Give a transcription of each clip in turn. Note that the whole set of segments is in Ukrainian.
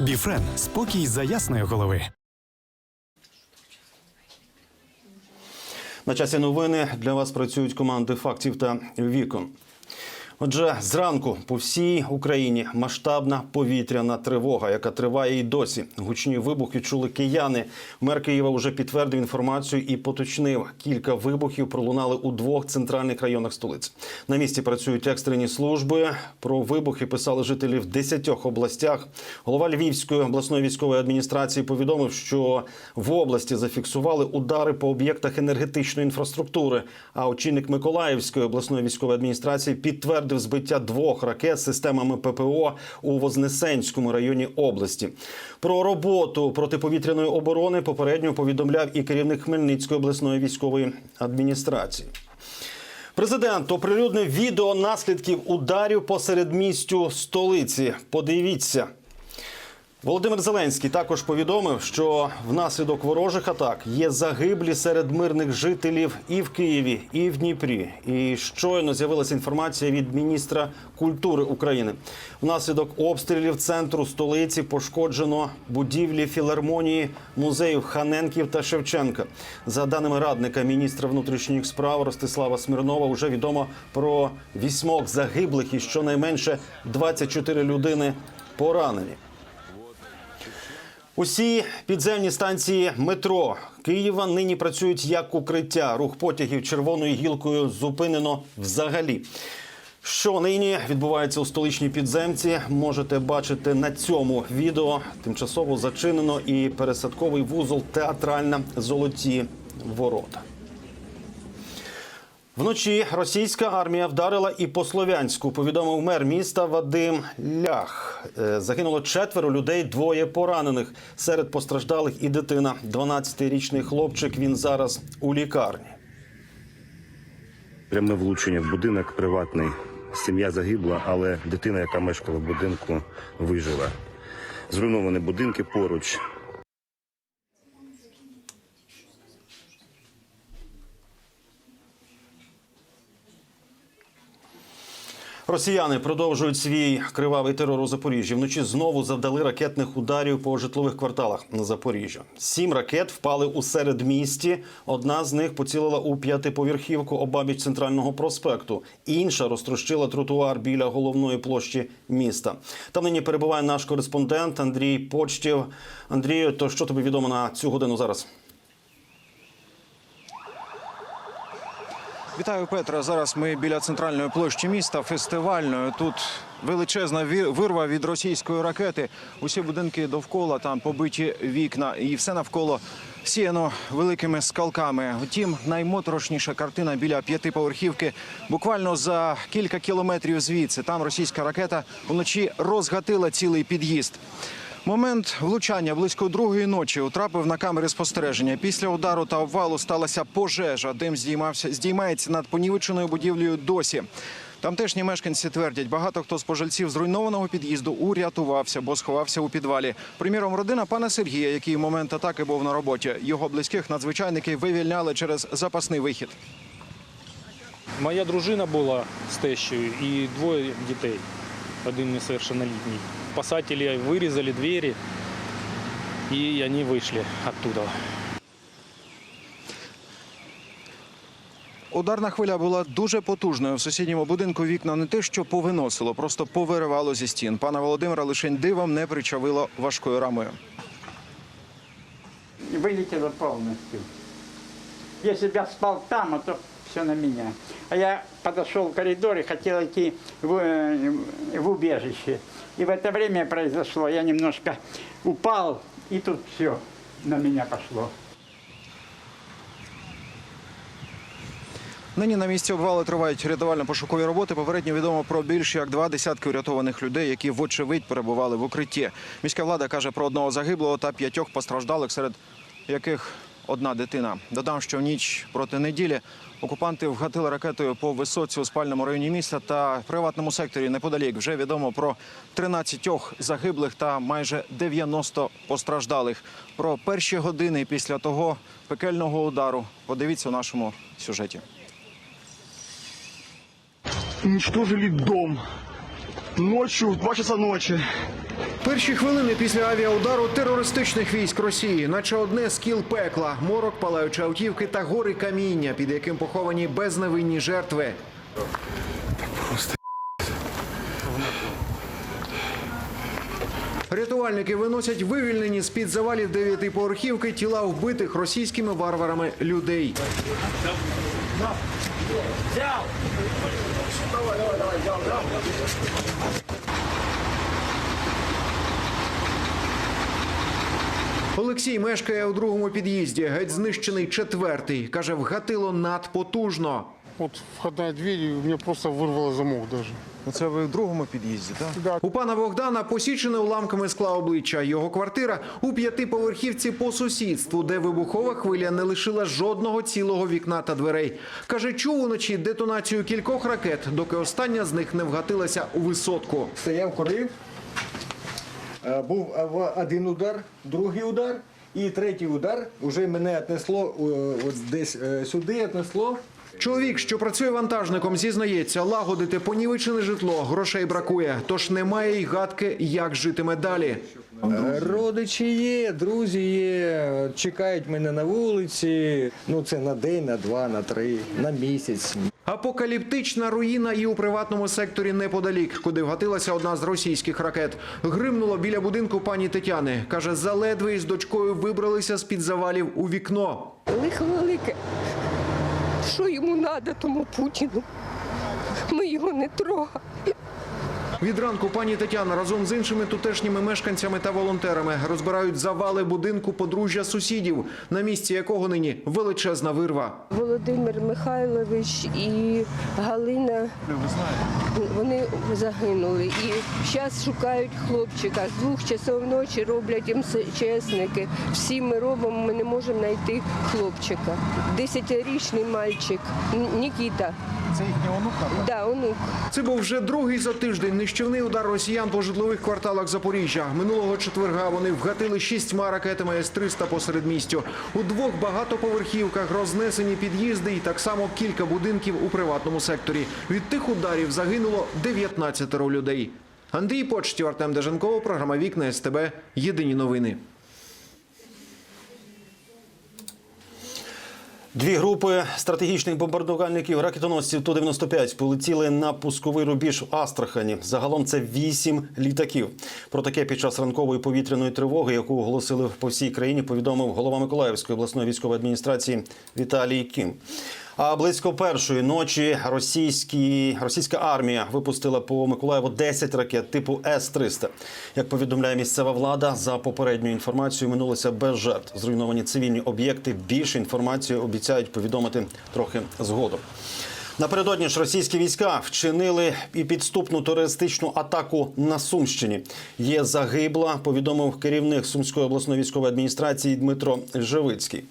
Біфрен спокій за ясної голови. На часі новини для вас працюють команди фактів та вікон. Отже, зранку по всій Україні масштабна повітряна тривога, яка триває і досі. Гучні вибухи чули кияни. Мер Києва вже підтвердив інформацію і поточнив. Кілька вибухів пролунали у двох центральних районах столиці. На місці працюють екстрені служби. Про вибухи писали жителі в десятьох областях. Голова Львівської обласної військової адміністрації повідомив, що в області зафіксували удари по об'єктах енергетичної інфраструктури. А очільник Миколаївської обласної військової адміністрації підтвердив збиття двох ракет системами ППО у Вознесенському районі області. Про роботу протиповітряної оборони попередньо повідомляв і керівник Хмельницької обласної військової адміністрації. Президент оприлюднив відео наслідків ударів посеред містю столиці. Подивіться. Володимир Зеленський також повідомив, що внаслідок ворожих атак є загиблі серед мирних жителів і в Києві, і в Дніпрі. І щойно з'явилася інформація від міністра культури України. Внаслідок обстрілів центру столиці пошкоджено будівлі філармонії музеїв Ханенків та Шевченка. За даними радника міністра внутрішніх справ Ростислава Смірнова, вже відомо про вісьмох загиблих і щонайменше 24 людини поранені. Усі підземні станції метро Києва нині працюють як укриття. Рух потягів червоною гілкою зупинено взагалі. Що нині відбувається у столичній підземці, можете бачити на цьому відео. Тимчасово зачинено і пересадковий вузол театральна золоті ворота. Вночі російська армія вдарила і по Слов'янську. Повідомив мер міста Вадим Лях. Е, Загинуло четверо людей, двоє поранених. Серед постраждалих і дитина. 12-річний хлопчик. Він зараз у лікарні. Пряме влучення в будинок приватний. Сім'я загибла, але дитина, яка мешкала в будинку, вижила. Зруйновані будинки поруч. Росіяни продовжують свій кривавий терор у Запоріжжі. Вночі знову завдали ракетних ударів по житлових кварталах на Запоріжжя. Сім ракет впали у середмісті. Одна з них поцілила у п'ятиповерхівку обабіч центрального проспекту. Інша розтрощила тротуар біля головної площі міста. Там нині перебуває наш кореспондент Андрій Почтів. Андрію, то що тобі відомо на цю годину зараз? Вітаю, Петра. Зараз ми біля центральної площі міста, фестивальної. Тут величезна вирва від російської ракети. Усі будинки довкола там побиті вікна, і все навколо сіяно великими скалками. Втім, наймоторошніша картина біля п'ятиповерхівки. Буквально за кілька кілометрів звідси. Там російська ракета вночі розгатила цілий під'їзд. Момент влучання близько другої ночі утрапив на камери спостереження. Після удару та обвалу сталася пожежа. Дим здіймався, здіймається над понівеченою будівлею досі. Тамтешні мешканці твердять, багато хто з пожильців зруйнованого під'їзду урятувався, бо сховався у підвалі. Приміром, родина пана Сергія, який в момент атаки був на роботі. Його близьких надзвичайники вивільняли через запасний вихід. Моя дружина була з тещою і двоє дітей, один несовершеннолетний Спасатели вырезали двери, и они вышли оттуда. Ударна хвиля була дуже потужною. В сусідньому будинку вікна не те, що повиносило, просто повиривало зі стін. Пана Володимира лише дивом не причавило важкою рамою. вылетело полностью. Если бы я спал там, а то все на меня. А я подошел в коридор и хотел идти в, э, в убежище. И в это время произошло, я немножко упал, и тут все на меня пошло. Нині на місці обвалу тривають рятувально-пошукові роботи. Попередньо відомо про більш як два десятки урятованих людей, які вочевидь перебували в укритті. Міська влада каже про одного загиблого та п'ятьох постраждалих, серед яких одна дитина. Додам, що в ніч проти неділі окупанти вгатили ракетою по висоці у спальному районі міста та приватному секторі неподалік. Вже відомо про 13 загиблих та майже 90 постраждалих. Про перші години після того пекельного удару подивіться у нашому сюжеті. уничтожили дом. Ночью, в 2 часа ночи. Перші хвилини після авіаудару терористичних військ Росії, наче одне з кіл пекла, морок, палаючі автівки та гори каміння, під яким поховані безневинні жертви. Рятувальники виносять вивільнені з під завалів дев'ятиповерхівки тіла вбитих російськими варварами людей. Олексій мешкає у другому під'їзді, геть знищений четвертий. Каже, вгатило надпотужно. Вот входная дверь, и у меня просто вырвало замок даже. Це ви в другому під'їзді, так? У пана Богдана посічене уламками скла обличчя. Його квартира у п'ятиповерхівці по сусідству, де вибухова хвиля не лишила жодного цілого вікна та дверей. Каже, чув уночі детонацію кількох ракет, доки остання з них не вгатилася у висотку. Стояв, курив. Е, Був е, один удар, другий удар і третій удар. Уже мене віднесло е, от десь сюди, віднесло. Чоловік, що працює вантажником, зізнається, лагодити понівечене житло, грошей бракує, тож немає й гадки, як житиме далі. Родичі є, друзі є, чекають мене на вулиці. Ну це на день, на два, на три, на місяць. Апокаліптична руїна і у приватному секторі неподалік, куди вгатилася одна з російських ракет. Гримнуло біля будинку пані Тетяни. Каже, заледве із дочкою вибралися з під завалів у вікно. Лихо велике. Що йому треба, тому Путіну? Ми його не трогаємо. Від ранку пані Тетяна разом з іншими тутешніми мешканцями та волонтерами розбирають завали будинку подружжя сусідів, на місці якого нині величезна вирва. Володимир Михайлович і Галина вони загинули. І зараз шукають хлопчика. З двох часов ночі роблять їм чесники. Всі ми робимо, ми не можемо знайти хлопчика. Десятирічний мальчик Нікіта. Це їхній онук? Да, онук. Це був вже другий за тиждень нищівний удар росіян по житлових кварталах Запоріжжя. Минулого четверга вони вгатили шістьма ракетами С-300 посеред містю. У двох багатоповерхівках рознесені під'їзди і так само кілька будинків у приватному секторі. Від тих ударів загинуло 19 людей. Андрій Почтів, Артем Деженков, програма Вікна СТБ. Єдині новини. Дві групи стратегічних бомбардувальників ракетоносців Ту-95 полетіли на пусковий рубіж в Астрахані. Загалом це вісім літаків. Про таке під час ранкової повітряної тривоги, яку оголосили по всій країні, повідомив голова Миколаївської обласної військової адміністрації Віталій Кім. А близько першої ночі російські, російська армія випустила по Миколаєву 10 ракет типу С-300. Як повідомляє місцева влада, за попередньою інформацією минулося без жертв. Зруйновані цивільні об'єкти. Більше інформації обіцяють повідомити трохи згодом. Напередодні ж російські війська вчинили і підступну терористичну атаку на Сумщині. Є загибла, повідомив керівник Сумської обласної військової адміністрації Дмитро Живицький.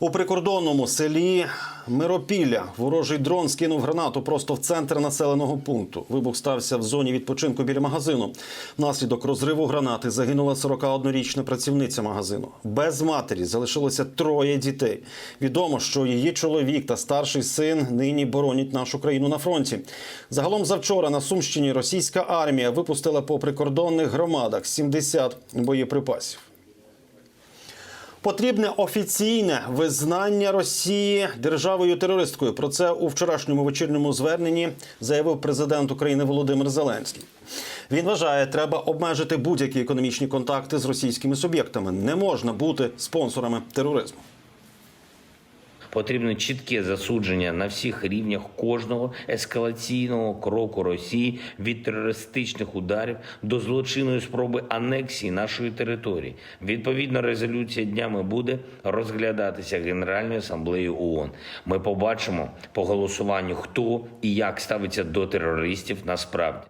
У прикордонному селі Миропілля ворожий дрон скинув гранату просто в центр населеного пункту. Вибух стався в зоні відпочинку біля магазину. Внаслідок розриву гранати загинула 41-річна працівниця магазину. Без матері залишилося троє дітей. Відомо, що її чоловік та старший син нині боронять нашу країну на фронті. Загалом завчора на Сумщині російська армія випустила по прикордонних громадах 70 боєприпасів. Потрібне офіційне визнання Росії державою терористкою. Про це у вчорашньому вечірньому зверненні заявив президент України Володимир Зеленський. Він вважає, треба обмежити будь-які економічні контакти з російськими суб'єктами. Не можна бути спонсорами тероризму. Потрібно чітке засудження на всіх рівнях кожного ескалаційного кроку Росії від терористичних ударів до злочинної спроби анексії нашої території. Відповідно, резолюція днями буде розглядатися Генеральною асамблеєю ООН. Ми побачимо по голосуванню, хто і як ставиться до терористів насправді.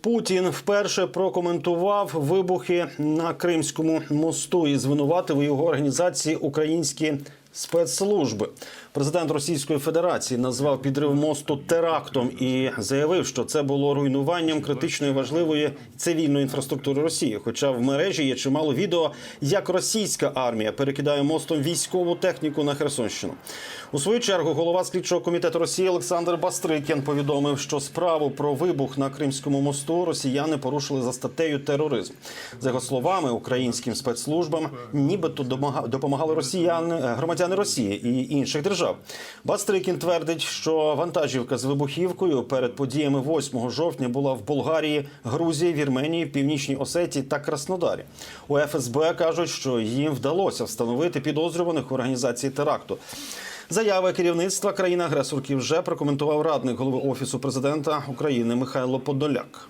Путін вперше прокоментував вибухи на Кримському мосту і звинуватив його організації українські спецслужби. Президент Російської Федерації назвав підрив мосту терактом і заявив, що це було руйнуванням критичної важливої цивільної інфраструктури Росії. Хоча в мережі є чимало відео, як російська армія перекидає мостом військову техніку на Херсонщину. У свою чергу голова слідчого комітету Росії Олександр Бастрикін повідомив, що справу про вибух на Кримському мосту росіяни порушили за статтею тероризм. За його словами, українським спецслужбам нібито допомагали росіяни, громадяни Росії і інших держав. Бастрикін твердить, що вантажівка з вибухівкою перед подіями 8 жовтня була в Болгарії, Грузії, Вірменії, Північній Осетії та Краснодарі. У ФСБ кажуть, що їм вдалося встановити підозрюваних в організації теракту. Заяви керівництва країни-агресорки вже прокоментував радник голови офісу президента України Михайло Подоляк.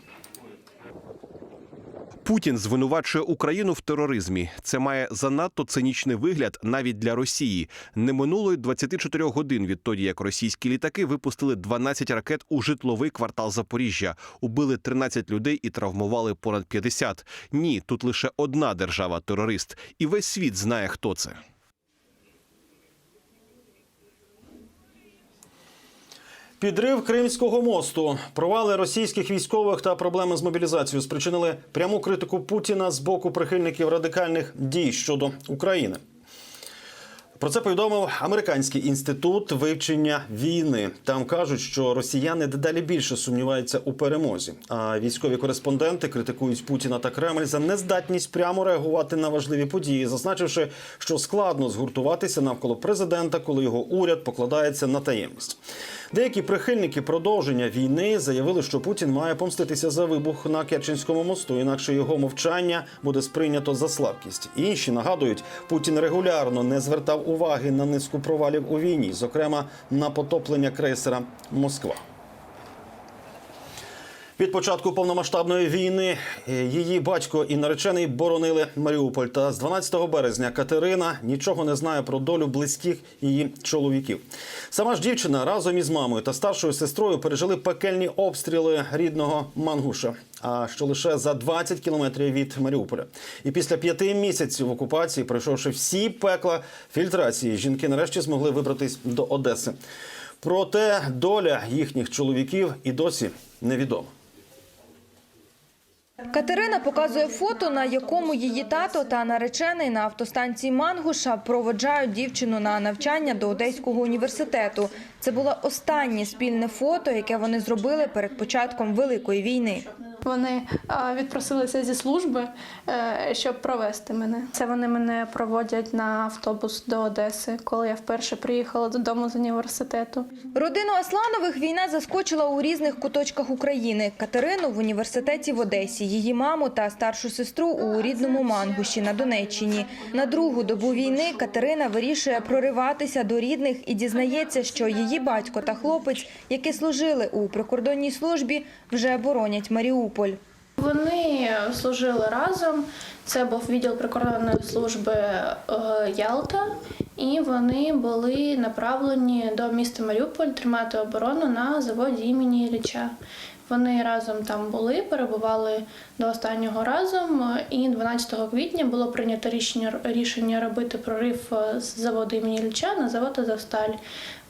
Путін звинувачує Україну в тероризмі. Це має занадто цинічний вигляд навіть для Росії. Не минуло й 24 годин відтоді, як російські літаки випустили 12 ракет у житловий квартал Запоріжжя, убили 13 людей і травмували понад 50. Ні, тут лише одна держава-терорист, і весь світ знає, хто це. Підрив Кримського мосту, провали російських військових та проблеми з мобілізацією спричинили пряму критику Путіна з боку прихильників радикальних дій щодо України. Про це повідомив американський інститут вивчення війни. Там кажуть, що росіяни дедалі більше сумніваються у перемозі. А військові кореспонденти критикують Путіна та Кремль за нездатність прямо реагувати на важливі події, зазначивши, що складно згуртуватися навколо президента, коли його уряд покладається на таємність. Деякі прихильники продовження війни заявили, що Путін має помститися за вибух на Керченському мосту, інакше його мовчання буде сприйнято за слабкість. Інші нагадують, Путін регулярно не звертав уваги на низку провалів у війні, зокрема на потоплення крейсера Москва. Від початку повномасштабної війни її батько і наречений боронили Маріуполь. Та з 12 березня Катерина нічого не знає про долю близьких її чоловіків. Сама ж дівчина разом із мамою та старшою сестрою пережили пекельні обстріли рідного Мангуша. А що лише за 20 кілометрів від Маріуполя. І після п'яти місяців окупації, пройшовши всі пекла фільтрації, жінки нарешті змогли вибратись до Одеси. Проте доля їхніх чоловіків і досі невідома. Катерина показує фото, на якому її тато та наречений на автостанції Мангуша проводжають дівчину на навчання до Одеського університету. Це було останнє спільне фото, яке вони зробили перед початком Великої війни. Вони відпросилися зі служби, е, щоб провести мене. Це вони мене проводять на автобус до Одеси, коли я вперше приїхала додому з університету. Родину Асланових війна заскочила у різних куточках України. Катерину в університеті в Одесі, її маму та старшу сестру у рідному Мангуші на Донеччині. На другу добу війни Катерина вирішує прориватися до рідних і дізнається, що її батько та хлопець, які служили у прикордонній службі, вже боронять Маріуполь. Вони служили разом. Це був відділ прикордонної служби е, Ялта, і вони були направлені до міста Маріуполь тримати оборону на заводі імені Ілліча. Вони разом там були, перебували до останнього разом. І 12 квітня було прийнято рішення рішення робити прорив е, з заводу імені Ілліча на завод Азовсталь.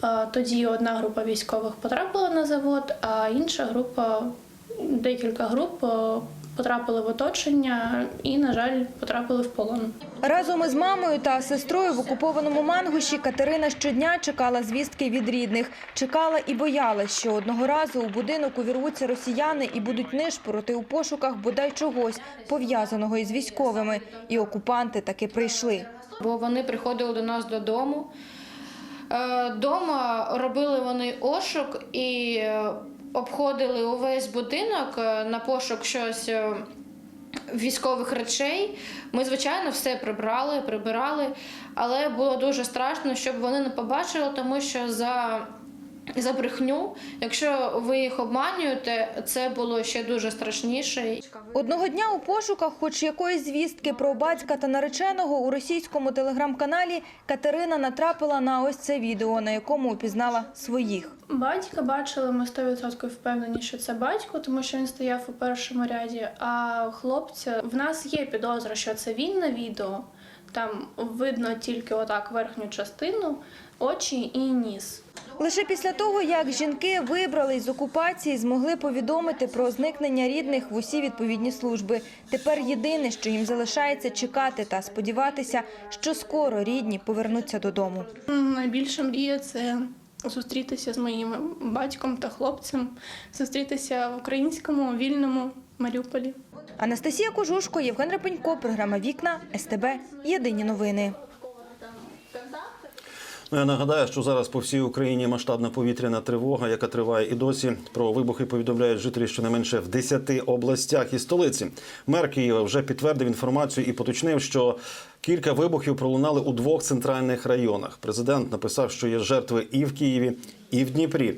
Е, Тоді одна група військових потрапила на завод, а інша група декілька груп е, потрапили в оточення і, на жаль, потрапили в полон. Разом із мамою та сестрою в окупованому Мангуші Катерина щодня чекала звістки від рідних. Чекала і боялась, що одного разу у будинок увірвуться росіяни і будуть нишпорити у пошуках бодай чогось пов'язаного із військовими. І окупанти таки прийшли. Бо вони приходили до нас додому. Е, Дома робили вони ошук і е, обходили увесь будинок е, на пошук щось е, військових речей. Ми, звичайно, все прибрали, прибирали, але було дуже страшно, щоб вони не побачили, тому що за. За брехню, якщо ви їх обманюєте, це було ще дуже страшніше. Одного дня у пошуках, хоч якоїсь звістки про батька та нареченого у російському телеграм-каналі Катерина натрапила на ось це відео, на якому упізнала своїх. Батька бачили, ми 100% впевнені, що це батько, тому що він стояв у першому ряді. А хлопця в нас є підозра, що це він на відео. Там видно тільки отак верхню частину, очі і ніс. Лише після того, як жінки вибрали з окупації, змогли повідомити про зникнення рідних в усі відповідні служби. Тепер єдине, що їм залишається чекати та сподіватися, що скоро рідні повернуться додому. Найбільша мрія це зустрітися з моїм батьком та хлопцем, зустрітися в українському вільному Маріуполі. Анастасія Кожушко, Євген Рапенько, програма Вікна СТБ. Єдині новини. Ну, я нагадаю, що зараз по всій Україні масштабна повітряна тривога, яка триває і досі. Про вибухи повідомляють жителі щонайменше в 10 областях і столиці. Мер Києва вже підтвердив інформацію і поточнив, що кілька вибухів пролунали у двох центральних районах. Президент написав, що є жертви і в Києві, і в Дніпрі.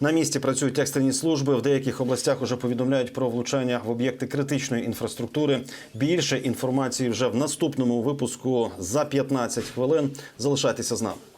На місці працюють екстрені служби. В деяких областях уже повідомляють про влучання в об'єкти критичної інфраструктури. Більше інформації вже в наступному випуску за 15 хвилин. Залишайтеся з нами.